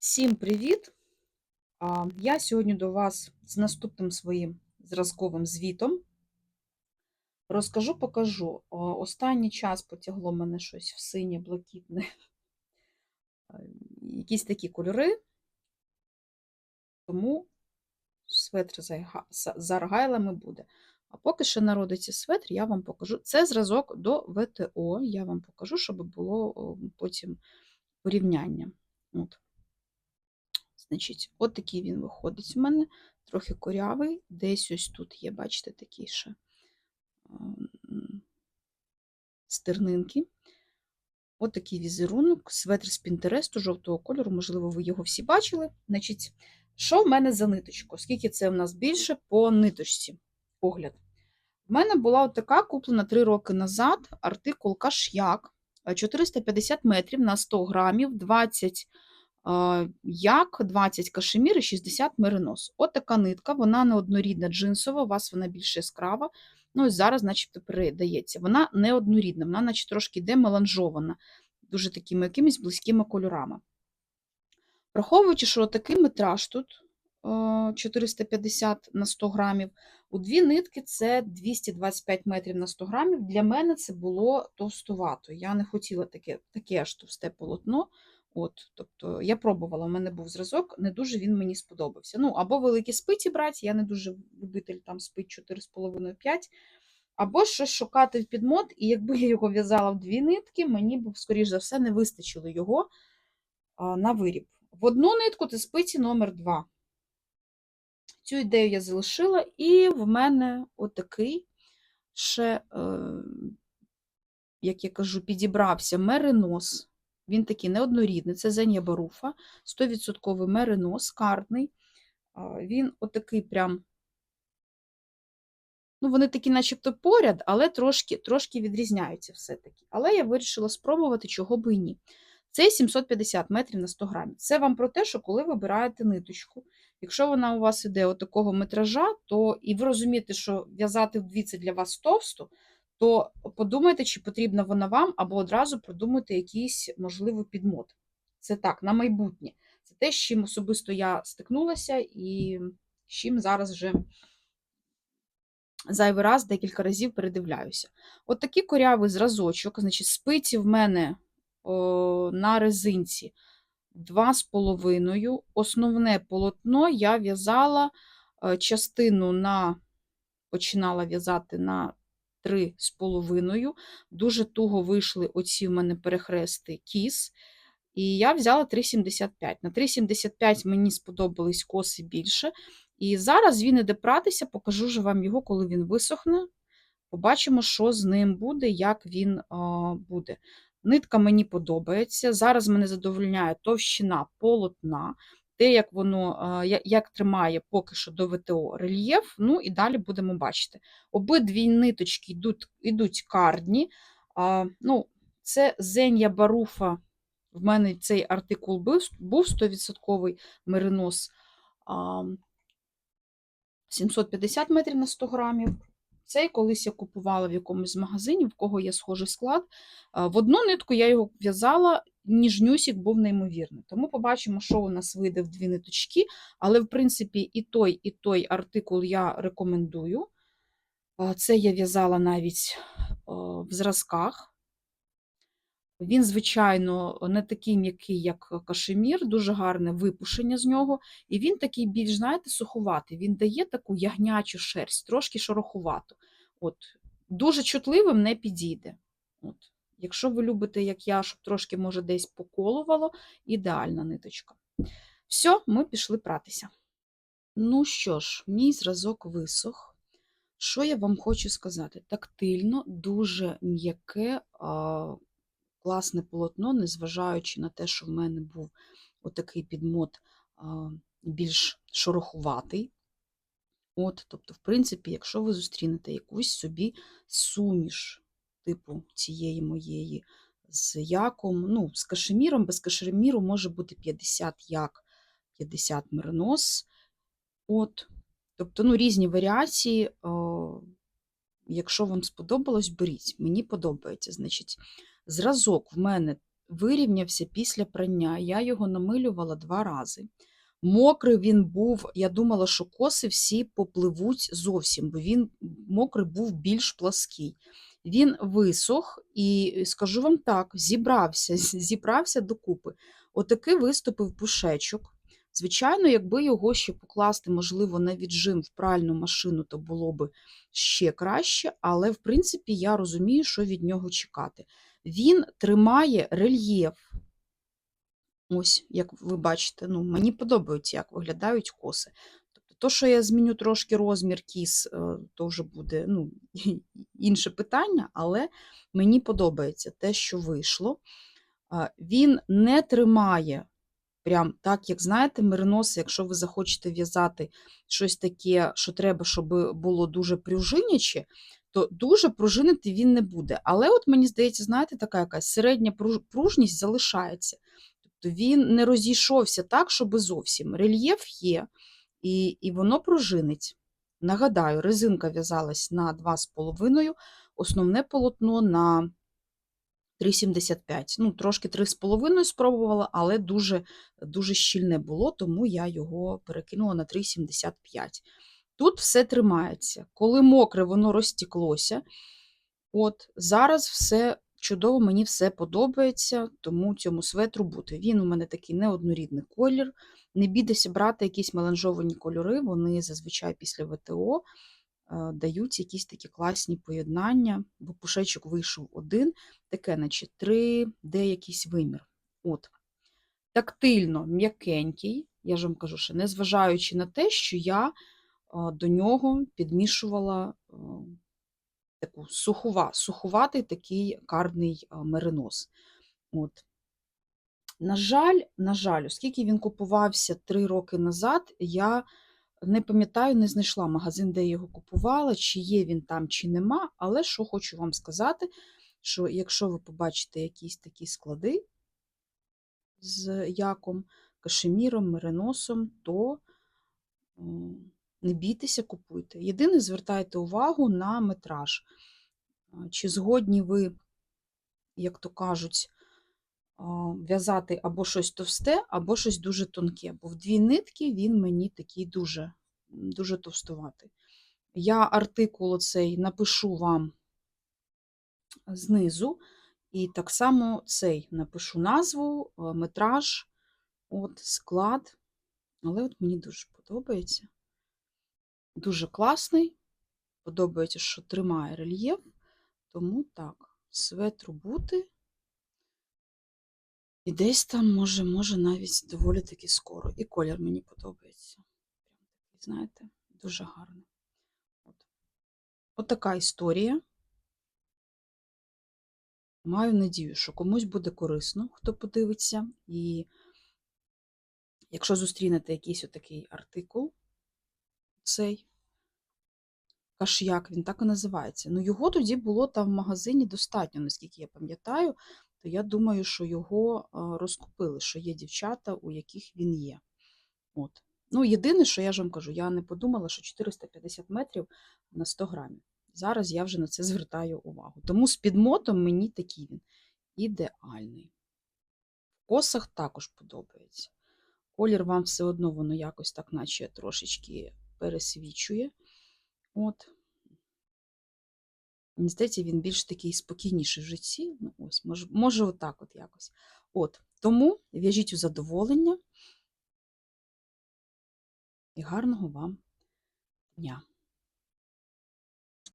Всім привіт! Я сьогодні до вас з наступним своїм зразковим звітом. Розкажу, покажу. Останній час потягло мене щось в синє, блакитне, якісь такі кольори, тому светр зайга- з з аргайлами буде. А поки що народиться светр, я вам покажу. Це зразок до ВТО. Я вам покажу, щоб було потім порівняння. От. Значить, от такий він виходить у мене, трохи корявий, десь ось тут є, бачите, такі ще стернинки. От такий візерунок, светр з Пінтересту жовтого кольору, можливо, ви його всі бачили. Значить, що в мене за ниточку? Скільки це в нас більше по ниточці? Огляд. В мене була от така куплена 3 роки назад артикул Каш'як 450 метрів на 100 грамів, 20 а, як 20 кашемір і 60 меринос. От така нитка, вона не однорідна джинсова, у вас вона більш яскрава. Ну, ось зараз, начебто, передається. Вона не однорідна, вона, наче трошки йде меланжована, дуже такими якимись близькими кольорами. Враховуючи, що такий метраж тут е, 450 на 100 грамів, у дві нитки це 225 метрів на 100 грамів. Для мене це було товстувато. Я не хотіла таке, таке аж товсте полотно. От, тобто я пробувала, у мене був зразок, не дуже він мені сподобався. Ну, або великі спиці брати, я не дуже любитель там спить 4,5-5, або щось шукати в підмот, і якби я його в'язала в дві нитки, мені б, скоріш за все, не вистачило його на виріб. В одну нитку це спиці номер 2. Цю ідею я залишила, і в мене отакий ще, е, як я кажу, підібрався меринос. Він такий неоднорідний, це Зенія Баруфа, 100% меринос, картний. Він отакий прям, ну, вони такі начебто поряд, але трошки, трошки відрізняються все-таки. Але я вирішила спробувати, чого би і ні. Це 750 метрів на 100 грамів. Це вам про те, що коли вибираєте ниточку, якщо вона у вас іде отакого метража, то і ви розумієте, що в'язати вдві для вас товсто, то подумайте, чи потрібна вона вам, або одразу продумайте якийсь, можливо, підмот. Це так, на майбутнє. Це те, з чим особисто я стикнулася, і з чим зараз вже зайвий раз декілька разів передивляюся. От такий корявий зразочок, значить, спиці в мене о, на резинці 2,5. Основне полотно я в'язала е, частину на починала в'язати на 3,5. Дуже туго вийшли оці в мене перехрести кіс. І я взяла 3,75. На 3,75 мені сподобались коси більше. І зараз він іде пратися, покажу ж вам його, коли він висохне. Побачимо, що з ним буде, як він буде. Нитка мені подобається. Зараз мене задовольняє товщина полотна, те, як воно як тримає поки що до ВТО рельєф. Ну і далі будемо бачити. Обидві ниточки йдуть, йдуть кардні. А, ну, це Зенія Баруфа. В мене цей артикул був, був 100% меринос. 750 метрів на 100 грамів. Цей колись я купувала в якомусь з магазинів, в кого є схожий склад. В одну нитку я його в'язала, ніжнюсік був неймовірний. Тому побачимо, що у нас вийде в дві ниточки. Але, в принципі, і той, і той артикул я рекомендую. Це я в'язала навіть в зразках. Він, звичайно, не такий м'який, як кашемір, дуже гарне випушення з нього. І він такий більш, знаєте, суховатий. Він дає таку ягнячу шерсть, трошки шорохувату. От. Дуже чутливим не підійде. От. Якщо ви любите, як я, щоб трошки, може, десь поколувало, ідеальна ниточка. Все, ми пішли пратися. Ну що ж, мій зразок висох. Що я вам хочу сказати? Тактильно, дуже м'яке, класне полотно, незважаючи на те, що в мене був отакий підмот а, більш шорохуватий. От, тобто, в принципі, якщо ви зустрінете якусь собі суміш, типу цієї моєї, з яком, ну, з кашеміром, без кашеміру може бути 50 як, 50 меринос. От, тобто, ну, різні варіації. о, Якщо вам сподобалось, беріть. Мені подобається. Значить, зразок в мене вирівнявся після прання. Я його намилювала два рази. Мокрий він був, я думала, що коси всі попливуть зовсім, бо він мокрий був більш плаский. Він висох і скажу вам так, зібрався, зібрався докупи. Отакий виступив пушечок. Звичайно, якби його ще покласти, можливо, на віджим в пральну машину, то було б ще краще, але в принципі я розумію, що від нього чекати. Він тримає рельєф. Ось, як ви бачите, ну, мені подобається, як виглядають коси. Тобто, то, що я зміню трошки розмір кіс, е, то вже буде ну, інше питання, але мені подобається те, що вийшло. Він не тримає прям так, як знаєте, мериноси, якщо ви захочете в'язати щось таке, що треба, щоб було дуже пружиняче, то дуже пружинити він не буде. Але от мені здається, знаєте, така якась середня пружність залишається. Тобто він не розійшовся так, щоб зовсім. Рельєф є, і, і воно пружинить. Нагадаю, резинка в'язалась на 2,5, основне полотно на 3,75. Ну, трошки 3,5 спробувала, але дуже, дуже щільне було, тому я його перекинула на 3,75. Тут все тримається. Коли мокре, воно розтіклося. От, зараз все чудово, мені все подобається, тому цьому светру бути. Він у мене такий неоднорідний колір. Не бійтеся брати якісь меланжовані кольори, вони зазвичай після ВТО е, дають якісь такі класні поєднання, бо пушечок вийшов один, таке, наче 3D якийсь вимір. От. Тактильно м'якенький, я ж вам кажу, що незважаючи на те, що я е, до нього підмішувала таку сухова, сухуватий такий карний меринос. От. На жаль, на жаль, оскільки він купувався три роки назад, я не пам'ятаю, не знайшла магазин, де я його купувала, чи є він там, чи нема. Але що хочу вам сказати, що якщо ви побачите якісь такі склади з яком, кашеміром, мериносом, то не бійтеся, купуйте. Єдине, звертайте увагу на метраж. Чи згодні ви, як то кажуть, в'язати або щось товсте, або щось дуже тонке. Бо в дві нитки він мені такий дуже, дуже товстуватий. Я артикул оцей напишу вам знизу, і так само цей напишу назву, метраж, от, склад. Але от мені дуже подобається. Дуже класний. Подобається, що тримає рельєф. Тому так, светру бути. І десь там може, може навіть доволі таки скоро. І колір мені подобається. Знаєте, дуже гарний. От. От така історія. Маю надію, що комусь буде корисно, хто подивиться. І якщо зустрінете якийсь отакий артикул, цей каш'як, він так і називається. Ну, його тоді було там в магазині достатньо, наскільки я пам'ятаю, то я думаю, що його розкупили, що є дівчата, у яких він є. От. Ну, єдине, що я ж вам кажу, я не подумала, що 450 метрів на 100 грамів. Зараз я вже на це звертаю увагу. Тому з підмотом мені такий він ідеальний. В косах також подобається. Колір вам все одно воно якось так, наче трошечки пересвічує. От. Мені він більш такий спокійніший в житті. Ну, ось, може, може, отак от якось. От. Тому в'яжіть у задоволення і гарного вам дня!